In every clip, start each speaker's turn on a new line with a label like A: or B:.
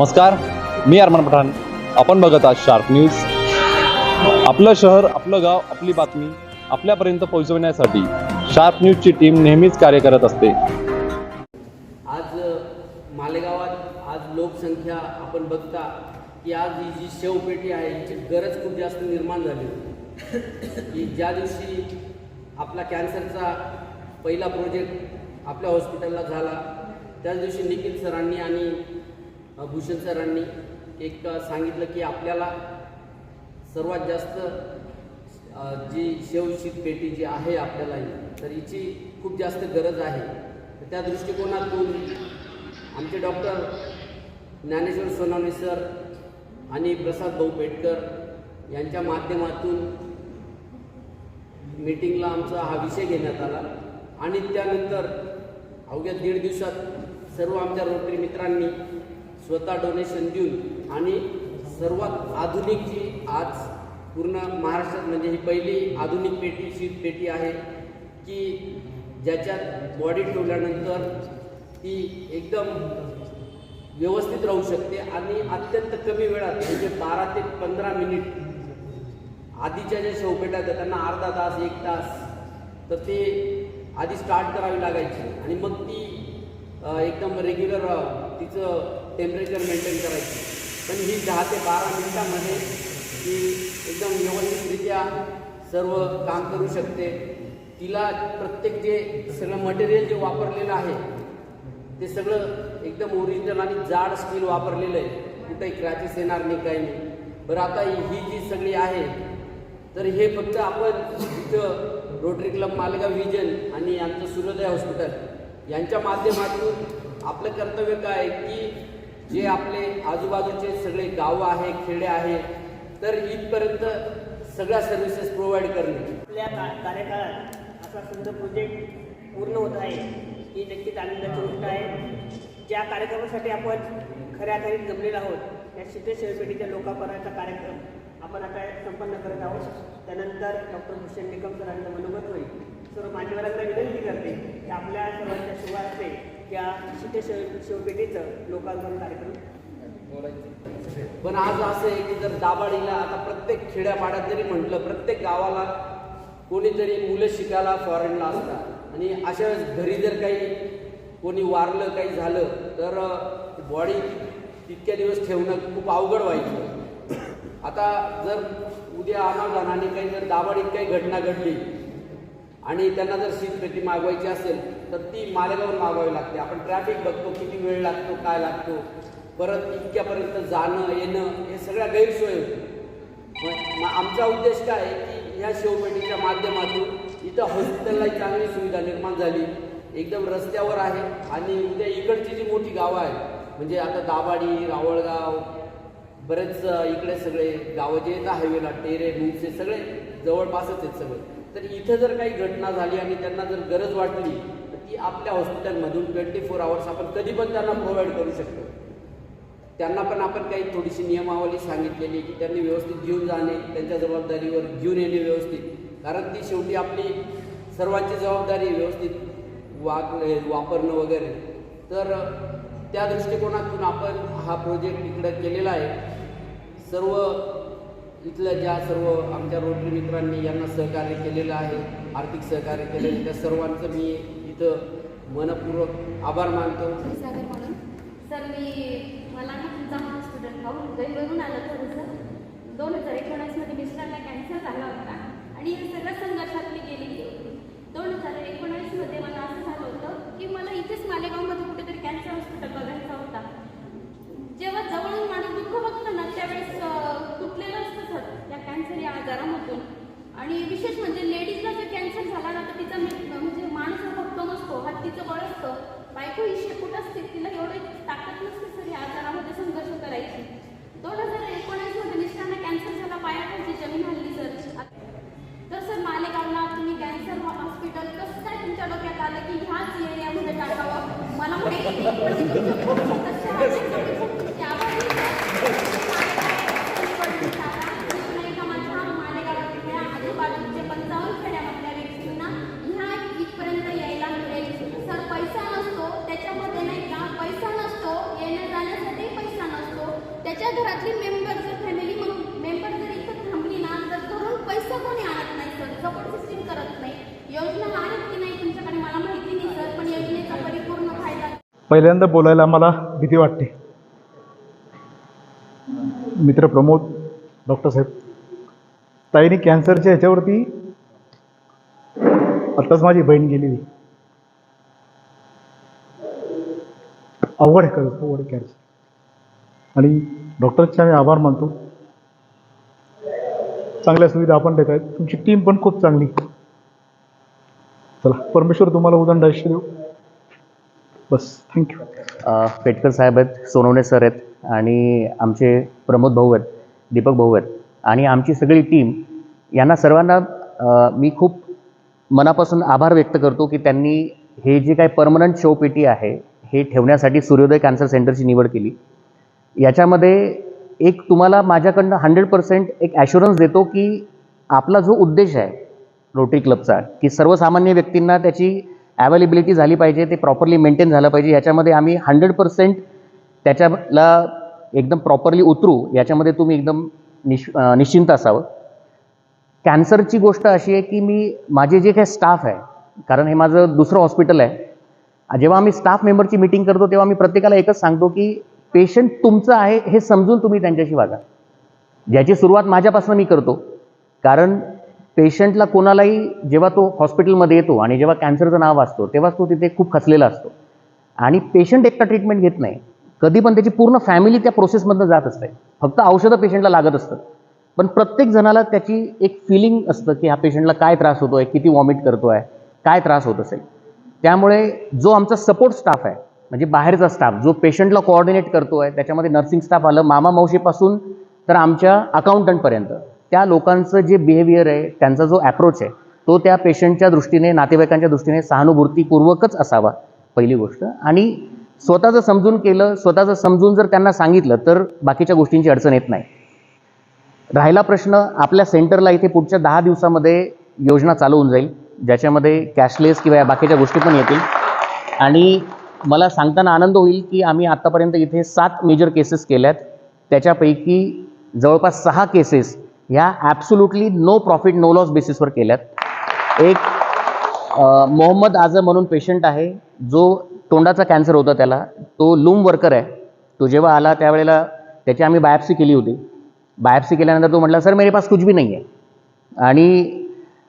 A: नमस्कार मी अरमान पठाण. आपण बघत आहात शार्प न्यूज आपलं शहर आपलं गाव आपली बातमी आपल्यापर्यंत पोहोचवण्यासाठी शार्प न्यूजची टीम नेहमीच कार्य करत असते.
B: आज मालेगावात आज लोकसंख्या आपण बघता की आज ही जी शेवपेटी आहे हिची गरज खूप जास्त निर्माण झाली की ज्या दिवशी आपला कॅन्सरचा पहिला प्रोजेक्ट आपल्या हॉस्पिटलला झाला त्याच दिवशी निखिल सरांनी आणि भूषण सरांनी एक सांगितलं की आपल्याला सर्वात जास्त जी शेवशीत पेटी जी आहे आपल्याला ही, तर हिची खूप जास्त गरज आहे. तर त्या दृष्टिकोनातून आमचे डॉक्टर ज्ञानेश्वर सोनावणे सर आणि प्रसाद भाऊ पेटकर यांच्या माध्यमातून मीटिंगला आमचा हा विषय घेण्यात आला. आणि त्यानंतर अवघ्या दीड दिवसात सर्व आमच्या रोटरी मित्रांनी स्वतः डोनेशन देऊन आणि सर्वात आधुनिक जी आज पूर्ण महाराष्ट्रात म्हणजे ही पहिली आधुनिक पेटी शीत पेटी आहे की ज्याच्यात बॉडी ठेवल्यानंतर ती एकदम व्यवस्थित राहू शकते आणि अत्यंत कमी वेळात म्हणजे बारा ते पंधरा मिनिट आधीच्या ज्या शवपेट्या आहेत त्यांना अर्धा तास एक तास तर ते आधी स्टार्ट करावी लागायची. आणि मग ती एकदम रेग्युलर तिचं टेम्परेचर मेंटेन करायची. पण ही दहा ते बारा मिनिटामध्ये ती एकदम व्यवस्थितरित्या सर्व काम करू शकते. तिला प्रत्येक जे सगळं मटेरियल जे वापरलेलं आहे ते सगळं एकदम ओरिजिनल आणि जाड स्टील वापरलेलं आहे. कुठेही क्रॅचेस येणार नाही काही नाही. बरं आता ही जी सगळी आहे तर हे फक्त आपण इथं रोटरी क्लब मालेगाव व्हिजन आणि आमचं सूर्योदय हॉस्पिटल यांच्या माध्यमातून आपलं कर्तव्य काय की जे आपले आजूबाजूचे सगळे गावं आहे खेडे आहे तर इथपर्यंत सगळ्या सर्व्हिसेस प्रोव्हाइड करणे
C: आपल्या का कार्यकाळात असा सुंदर प्रोजेक्ट पूर्ण होत आहे ही नक्कीच आनंदाची गोष्ट आहे. ज्या कार्यक्रमासाठी आपण खऱ्या अर्थाने जमलेलो आहोत या त्या सिद्धेश्वरपेठीच्या लोकापर्यंतचा कार्यक्रम आपण आता संपन्न करत आहोत. त्यानंतर डॉक्टर भूषण निकम सरांचं मनोगत होईल. सर्व मान्यवरांना विनंती करते की आपल्या सर्वांच्या शुभ असते त्या सिद्धेश्वर शिवपेठीचं लोकार्पण कार्यक्रम.
B: पण आज असं आहे की जर दाबाडीला आता प्रत्येक खेड्यापाड्यात जरी म्हटलं प्रत्येक गावाला कोणीतरी मुलं शिकायला फॉरेनला असतात. आणि अशा वेळेस घरी जर काही कोणी वारलं काही झालं तर बॉडी तितक्या दिवस ठेवणं खूप अवघड व्हायचं. आता जर उद्या अनावधानाने काही जर दाबाडीत काही घटना घडली आणि त्यांना जर शीतपेटी मागवायची असेल तर ती मालेगावून मागवावी लागते. आपण ट्रॅफिक बघतो किती वेळ लागतो काय लागतो. परत इतक्यापर्यंत जाणं येणं हे सगळ्या गैरसोय होते. मग मग आमचा उद्देश काय आहे की ह्या शिवपेटीच्या माध्यमातून इथं हॉस्पिटलला चांगली सुविधा निर्माण झाली. एकदम रस्त्यावर आहे आणि उद्या इकडची जी मोठी गावं आहेत म्हणजे आता दाबाडी रावळगाव बरेच इकडे सगळे गावं जे येतात हायवेला टेरे मुंगसे सगळे जवळपासच आहेत सगळे. तर इथं जर काही घटना झाली आणि त्यांना जर गरज वाटली की आपल्या हॉस्पिटलमधून ट्वेंटी फोर आवर्स आपण कधी पण त्यांना प्रोव्हाइड करू शकतो. त्यांना पण आपण काही थोडीशी नियमावली सांगितलेली की त्यांनी व्यवस्थित घेऊन जाणे त्यांच्या जबाबदारीवर घेऊन येणे व्यवस्थित. कारण ती शेवटी आपली सर्वांची जबाबदारी व्यवस्थित वाग वापरणं वगैरे. तर त्या दृष्टिकोनातून आपण हा प्रोजेक्ट इकडं केलेला आहे. सर्व इथल्या ज्या सर्व आमच्या रोटरी मित्रांनी यांना सहकार्य केलेलं आहे आर्थिक सहकार्य केलेलं त्या सर्वांचं मी इथं मनपूर्वक आभार मानतो.
D: सागर म्हणून सर मी मला ना तुमचा हॉस्पिटल पाहून गैरवरून आलं थोडंसं. दोन हजार एकोणीसमध्ये मिस्टरला कॅन्सर झाला होता आणि हे सगळ्या संघर्षात मी गेलेली होती. दोन हजार एकोणावीसमध्ये मला असं झालं होतं की मला इथेच मालेगावमध्ये कुठेतरी कॅन्सर हॉस्पिटल बघायचा होता. जेव्हा जवळून माझं दुःख बघतं ना त्यावेळेस अं, तुटलेलं असतं सर या कॅन्सर या आजारामधून आणि विशेष म्हणजे लेडीजला जर कॅन्सर झाला ना तर तिचा म्हणजे माणूस हा फक्त नसतो हत्तीचं बळ असतं. बायको ही शेपूट असते? तिला एवढं ताकद नसते सर या आजारामध्ये संघर्ष करायची. दोन हजार एकोणीसमध्ये मिस्टरांना कॅन्सर झाला पायाखालची जमीन हल्ली सर. तर सर मालेगावला तुम्ही कॅन्सर हॉस्पिटल कसं काय तुमच्या डोक्यात आलं की ह्याच एरियामध्ये टाकावं? मला माहिती आपल्या घरातली मेंबर जर फॅमिली मग मेंबर जर इथं थांबली ना तर घरून पैसा कोणी आणत नाही सर. सपोर्ट सिस्टीम करत नाही. योजना आहेत की नाही तुमच्याकडे मला माहिती नाही सर पण योजनेचा परिपूर्ण फायदा
E: पहिल्यांदा बोलायला मला भीती वाटते. मित्र प्रमोद डॉक्टर साहेब ताईने कॅन्सरच्या ह्याच्यावरती आत्ताच माझी बहीण गेलेली. अवघड आहे खरंच अवघड कॅन्सर आणि डॉक्टरचे आम्ही आभार मानतो. चांगल्या सुविधा आपण देत आहेत. तुमची टीम पण खूप चांगली. चला परमेश्वर तुम्हाला उदंड आयुष्य देऊ. बस थँक्यू
F: पेटकर साहेब आहेत सोनवणे सर आहेत आणि आमचे प्रमोद भाऊ आहेत दीपक भाऊ आहेत. आणि आमची सगळी टीम यांना सर्वांना मी खूप मनापासून आभार व्यक्त करतो की त्यांनी हे जे काही परमनंट शोपेटी आहे हे ठेवण्यासाठी सूर्योदय कॅन्सर सेंटरची निवड केली. याच्यामध्ये एक तुम्हाला माझ्याकडनं हंड्रेड पर्सेंट एक ॲश्युरन्स देतो की आपला जो उद्देश आहे रोटरी क्लबचा की सर्वसामान्य व्यक्तींना त्याची ॲवेलेबिलिटी झाली पाहिजे ते प्रॉपरली मेंटेन झालं पाहिजे याच्यामध्ये आम्ही हंड्रेड पर्सेंट त्याच्याला एकदम प्रॉपरली उतरू याच्यामध्ये तुम्ही एकदम निश निश्चिंत असावं. कॅन्सरची गोष्ट अशी आहे की मी माझे जे काही स्टाफ आहे कारण हे माझं दुसरं हॉस्पिटल आहे जेव्हा आम्ही स्टाफ मेंबरची मीटिंग करतो तेव्हा मी प्रत्येकाला एकच सांगतो की पेशंट तुमचं आहे हे समजून तुम्ही त्यांच्याशी वागा. ज्याची सुरुवात माझ्यापासून मी करतो. कारण पेशंटला कोणालाही जेव्हा तो हॉस्पिटलमध्ये येतो आणि जेव्हा कॅन्सरचं नाव वाचतो तेव्हाच तो तिथे खूप खचलेला असतो. आणि पेशंट एकटा ट्रीटमेंट घेत नाही. कधी पण त्याची पूर्ण फॅमिली त्या प्रोसेसमधनं जात असते. फक्त औषधं पेशंटला लागत असतं. पण प्रत्येक जणाला त्याची एक फिलिंग असतं की ह्या पेशंटला काय त्रास होतो आहे किती वॉमिट करतो आहे काय त्रास होत असेल. त्यामुळे जो आमचा सपोर्ट स्टाफ आहे म्हणजे बाहेरचा स्टाफ जो पेशंटला कोऑर्डिनेट करतो आहे त्याच्यामध्ये नर्सिंग स्टाफ आलं मामा मावशीपासून तर आमच्या अकाउंटंटपर्यंत त्या लोकांचं जे बिहेवियर आहे त्यांचा जो ॲप्रोच आहे तो त्या पेशंटच्या दृष्टीने नातेवाईकांच्या दृष्टीने सहानुभूतीपूर्वकच असावा पहिली गोष्ट. आणि स्वतःचं समजून केलं स्वतःचं समजून जर त्यांना सांगितलं तर बाकीच्या गोष्टींची अडचण येत नाही. राहिला प्रश्न आपल्या सेंटरला इथे पुढच्या दहा दिवसामध्ये योजना चालू होऊन जाईल ज्याच्यामध्ये कॅशलेस किंवा या बाकीच्या गोष्टी पण येतील. आणि मला सांगताना आनंद होईल की आम्ही आत्तापर्यंत इथे सात मेजर केसेस केल्यात. त्याच्यापैकी जवळपास सहा केसेस ह्या absolutely no profit no loss बेसिसवर केल्यात. एक मोहम्मद आझम म्हणून पेशंट आहे. जो तोंडाचा कॅन्सर होता त्याला. तो लूम वर्कर आहे. तो जेव्हा आला त्यावेळेला त्याची आम्ही बायोप्सी केली होती. बायोप्सी केल्यानंतर तो म्हटला सर मेरे पास कुछ भी नाही आहे आणि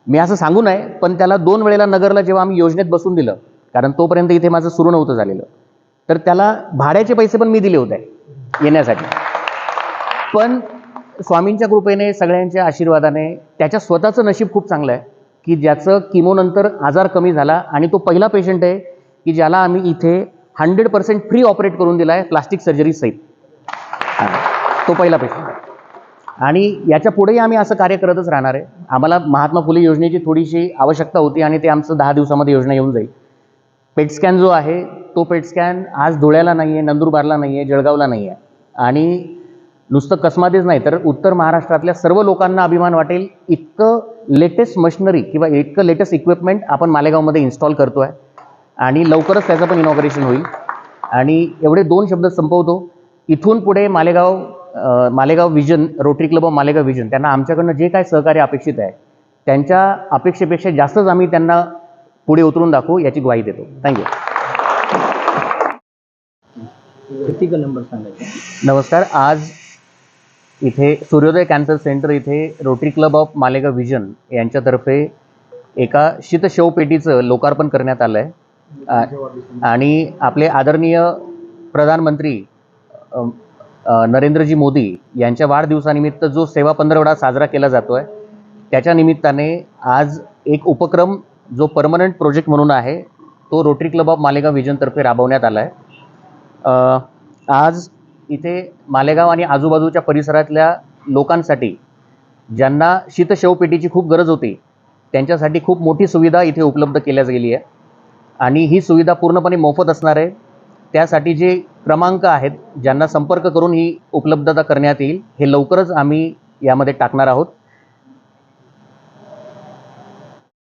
F: मी असं सांगू नये पण त्याला दोन वेळेला नगरला जेव्हा आम्ही योजनेत बसून दिलं कारण तोपर्यंत इथे माझं सुरू नव्हतं झालेलं. तर त्याला भाड्याचे पैसे पण मी दिले होते येण्यासाठी. पण स्वामींच्या कृपेने सगळ्यांच्या आशीर्वादाने त्याच्या स्वतःचं नशीब खूप चांगलं आहे की ज्याचं किमोनंतर आजार कमी झाला आणि तो पहिला पेशंट आहे की ज्याला आम्ही इथे हंड्रेड पर्सेंट फ्री ऑपरेट करून दिला आहे प्लास्टिक सर्जरी सहित. तो पहिला पेशंट आहे. आणि याच्या पुढेही आम्ही असं कार्य करतच राहणार आहे. आम्हाला महात्मा फुले योजनेची थोडीशी आवश्यकता होती आणि ते आमचं दहा दिवसामध्ये योजना येऊन जाईल. पेट स्कॅन जो आहे तो पेट स्कॅन आज धुळ्याला नाही आहे नंदुरबारला नाही आहे जळगावला नाही आहे आणि नुसतं कसमातेच नाही तर उत्तर महाराष्ट्रातल्या सर्व लोकांना अभिमान वाटेल इतकं लेटेस्ट मशिनरी किंवा इतकं लेटेस्ट इक्विपमेंट आपण मालेगावमध्ये इन्स्टॉल करतो आहे आणि लवकरच त्याचं पण इनॉग्रेशन होईल. आणि एवढे दोन शब्द संपवतो. इथून पुढे Malegaon Malegaon vision Rotary Club of Malegaon vision त्यांना आमच्याकडनं जे काय सहकार्य अपेक्षित आहे त्यांच्या अपेक्षेपेक्षा जास्तच आम्ही त्यांना पुढे उतरून दाखवू याची ग्वाही देतो. थँक्यू
G: नंबर सांगायचा?
F: नमस्कार आज इथे सूर्योदय कॅन्सर सेंटर इथे Rotary Club of Malegaon vision यांच्यातर्फे एका शीतशवपेटीचं लोकार्पण करण्यात आलं आहे आणि आपले आदरणीय प्रधानमंत्री नरेंद्रजी मोदी यांच्या वाढदिवसानिमित्त जो सेवा पंधरवडा साजरा केला जातो आहे त्याच्या निमित्ताने आज एक उपक्रम जो परमनंट प्रोजेक्ट म्हणून आहे तो रोटरी क्लब ऑफ मालेगाव विजनतर्फे राबवण्यात आला आहे आज इथे मालेगाव आणि आजूबाजूच्या परिसरातल्या लोकांसाठी ज्यांना शीतशवपेटीची खूप गरज होती त्यांच्यासाठी खूप मोठी सुविधा इथे उपलब्ध केल्या गेली आहे आणि ही सुविधा पूर्णपणे मोफत असणार आहे. त्यासाठी जे क्रमांक आहेत ज्यांना संपर्क करून ही उपलब्धता करण्यात येईल हे लवकरच आम्ही यामध्ये टाकणार आहोत.